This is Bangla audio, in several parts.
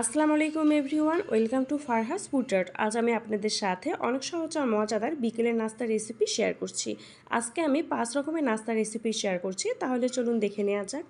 আসসালামু আলাইকুম everyone, welcome to Farha's food art আজ আমি আপনাদের সাথে অনেক সহজ আর মজাদার বিকেলের নাস্তার রেসিপি শেয়ার করছি। আজকে আমি পাঁচ রকমের নাস্তার রেসিপি শেয়ার করছি, তাহলে চলুন দেখে নেওয়া যাক।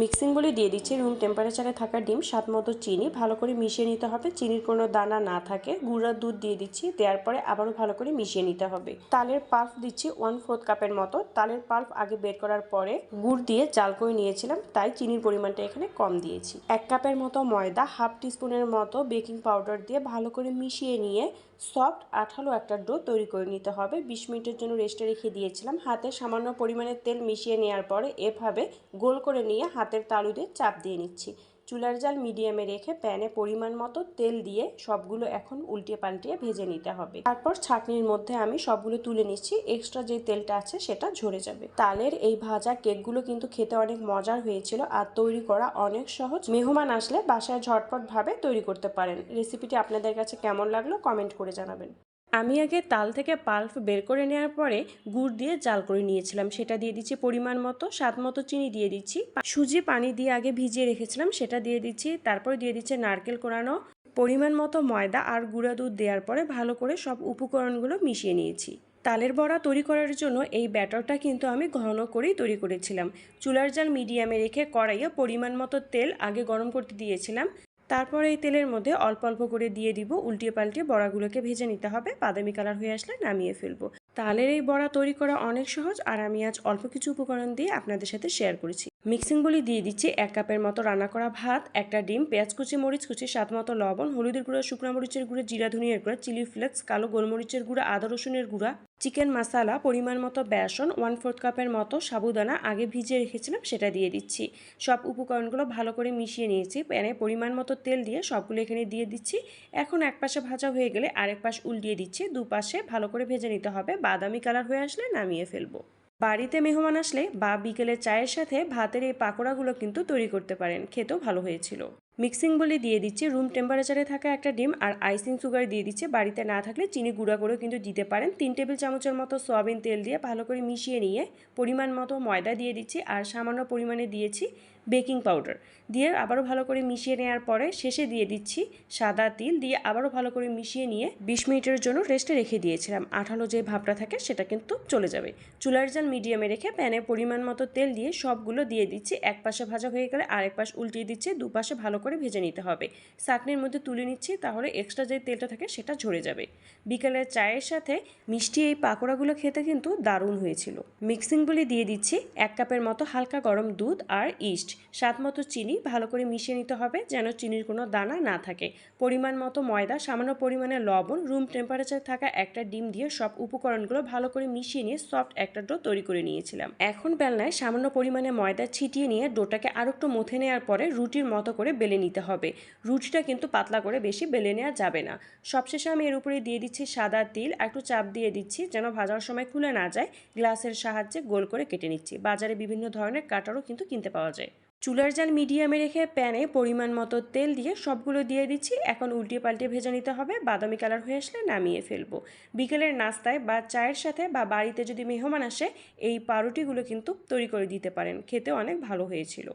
মিক্সিং বলে দিয়ে দিচ্ছি। রুম টেম্পারেচারে থাকা ডিম, স্বাদ মতো চিনি, ভালো করে মিশিয়ে নিতে হবে। চিনির কোনো দানা না থাকে। গুঁড়ার দুধ দিয়ে দিচ্ছি, দেওয়ার পরে আবারও ভালো করে মিশিয়ে নিতে হবে। তালের পাল্প দিচ্ছি ওয়ান ফোর্থ কাপের মতো। তালের পাল্প আগে বের করার পরে গুড় দিয়ে জাল করে নিয়েছিলাম, তাই চিনির পরিমাণটা এখানে কম দিয়েছি। এক কাপের মতো ময়দা হাফ টিস্পুনের মতো বেকিং পাউডার দিয়ে ভালো করে মিশিয়ে নিয়ে সফট আঠালো একটা ডো তৈরি করে নিতে হবে। বিশ মিনিটের জন্য রেস্টে রেখে দিয়েছিলাম। হাতে সামান্য পরিমাণে তেল মিশিয়ে নেওয়ার পরে এভাবে গোল করে নিয়ে হাতের তালু দিয়ে চাপ দিয়ে নিচ্ছি। চুলার জাল মিডিয়ামে রেখে প্যানে পরিমাণ মতো তেল দিয়ে সবগুলো এখন উল্টে পাল্টিয়ে ভেজে নিতে হবে। তারপর ছাঁকনির মধ্যে আমি সবগুলো তুলে নিচ্ছি এক্সট্রা যে তেলটা আছে সেটা ঝরে যাবে। তালের এই ভাজা কেকগুলো কিন্তু খেতে অনেক মজার হয়েছিল আর তৈরি করা অনেক সহজ। মেহমান আসলে বাসায় ঝটপট ভাবে তৈরি করতে পারেন। রেসিপিটি আপনাদের কাছে কেমন লাগল কমেন্ট করে জানাবেন। আমি আগে তাল থেকে পাল্প বের করে নেওয়ার পরে গুড় দিয়ে জাল করে নিয়েছিলাম। সেটা দিয়ে দিচ্ছি পরিমাণ মতো, স্বাদ মতো চিনি দিয়ে দিচ্ছি। সুজি পানি দিয়ে আগে ভিজিয়ে রেখেছিলাম, সেটা দিয়ে দিচ্ছি। তারপর দিয়ে দিচ্ছে নারকেল কোরানো। পরিমাণ মতো ময়দা আর গুঁড়া দুধ দেওয়ার পরে ভালো করে সব উপকরণগুলো মিশিয়ে নিয়েছি। তালের বড়া তৈরি করার জন্য এই ব্যাটারটা কিন্তু আমি ঘন করেই তৈরি করেছিলাম। চুলার জাল মিডিয়ামে রেখে কড়াইয়ে পরিমাণ মতো তেল আগে গরম করতে দিয়েছিলাম। তারপর এই তেলের মধ্যে অল্প অল্প করে দিয়ে দিব উল্টিয়ে পাল্টিয়ে বড়াগুলোকে ভেজে নিতে হবে। বাদামি কালার হয়ে আসলে নামিয়ে ফেলব। তালের এই বড়া তৈরি করা অনেক সহজ, আর আমি আজ অল্প কিছু উপকরণ দিয়ে আপনাদের সাথে শেয়ার করেছি। মিক্সিং বলি দিয়ে দিচ্ছি এক কাপের মতো রান্না করা ভাত, একটা ডিম, পেঁয়াজ কুচি, মরিচ কুচি, স্বাদ মতো লবণ, হলুদের গুঁড়া, শুকনো মরিচের গুঁড়া, জিরা, ধনিয়ার গুঁড়া, চিলি ফ্লেক্স, কালো গোলমরিচের গুঁড়া, আদা রসুনের গুঁড়া, চিকেন মশালা, পরিমাণ মতো বেসন ওয়ান ফোর্থ কাপের মতো সাবুদানা, আগে ভিজিয়ে রেখেছিলাম সেটা দিয়ে দিচ্ছি। সব উপকরণগুলো ভালো করে মিশিয়ে নিয়েছি, প্যানে পরিমাণ মতো তেল দিয়ে সবগুলো এখানে দিয়ে দিচ্ছি। এখন এক পাশে ভাজা হয়ে গেলে আরেক পাশ উল্টিয়ে দিচ্ছি, দুপাশে ভালো করে ভেজে নিতে হবে, বাদামি কালার হয়ে আসলে নামিয়ে ফেলব। বাড়িতে মেহমান আসলে বা বিকেলে চায়ের সাথে ভাতের এই পাকোড়াগুলো কিন্তু তৈরি করতে পারেন। খেতেও ভালো হয়েছিল। মিক্সিং বলে দিয়ে দিচ্ছি রুম টেম্পারেচারে থাকা একটা ডিম আর আইসিং সুগার দিয়ে দিচ্ছে। বাড়িতে না থাকলে চিনি গুঁড়া করেও কিন্তু দিতে পারেন। তিন টেবিল চামচের মতো সয়াবিন তেল দিয়ে ভালো করে মিশিয়ে নিয়ে পরিমাণ মতো ময়দা দিয়ে দিচ্ছি আর সামান্য পরিমাণে দিয়েছি বেকিং পাউডার দিয়ে আবারও ভালো করে মিশিয়ে নেওয়ার পরে শেষে দিয়ে দিচ্ছি সাদা তিল। দিয়ে আবারও ভালো করে মিশিয়ে নিয়ে বিশ মিনিটের জন্য রেস্টে রেখে দিয়েছিলাম। আঠালো যে ভাবটা থাকে সেটা কিন্তু চলে যাবে। চুলার জাল মিডিয়ামে রেখে প্যানে পরিমাণ মতো তেল দিয়ে সবগুলো দিয়ে দিচ্ছি। এক পাশে ভাজা হয়ে গেলে আরেক পাশ উল্টিয়ে দিচ্ছে। দুপাশে ভালো করে ভেজে নিতে হবে। চাটনির মধ্যে তুলে নিচ্ছি, তাহলে এক্সট্রা যে তেলটা থাকে সেটা ঝরে যাবে। বিকেলের চায়ের সাথে মিষ্টি এই পাকোড়াগুলো খেতে কিন্তু দারুণ হয়েছিল। মিক্সিংগুলি দিয়ে দিচ্ছি, এক কাপের মতো হালকা গরম দুধ আর ইস্ট স্বাদ মতো চিনি ভালো করে মিশিয়ে নিতে হবে যেন চিনির কোনো দানা না থাকে। পরিমাণ মতো ময়দা, সামান্য পরিমাণে লবণ রুম টেম্পারেচার থাকা একটা ডিম দিয়ে সব উপকরণগুলো ভালো করে মিশিয়ে নিয়ে সফট একটা ডো তৈরি করে নিয়েছিলাম। এখন বেলনায় সামান্য পরিমাণে ময়দা ছিটিয়ে নিয়ে ডোটাকে আরও একটু মথে নেওয়ার পরে রুটির মতো করে বেলে নিতে হবে। রুটিটা কিন্তু পাতলা করে বেশি বেলে নেওয়া যাবে না। সবশেষে আমি এর উপরে দিয়ে দিচ্ছি সাদা তিল। একটু চাপ দিয়ে দিচ্ছি যেন ভাজার সময় খুলে না যায়। গ্লাসের সাহায্যে গোল করে কেটে নিচ্ছি। বাজারে বিভিন্ন ধরনের কাটারও কিন্তু কিনতে পাওয়া যায়। চুলার জাল মিডিয়ামে রেখে প্যানে পরিমাণ মতো তেল দিয়ে সবগুলো দিয়ে দিচ্ছি। এখন উল্টিয়ে পাল্টে ভেজে নিতে হবে। বাদামি কালার হয়ে আসলে নামিয়ে ফেলব। বিকেলের নাস্তায় বা চায়ের সাথে বা বাড়িতে যদি মেহমান আসে, এই পাউরুটিগুলো কিন্তু তৈরি করে দিতে পারেন। খেতে অনেক ভালো হয়েছিল।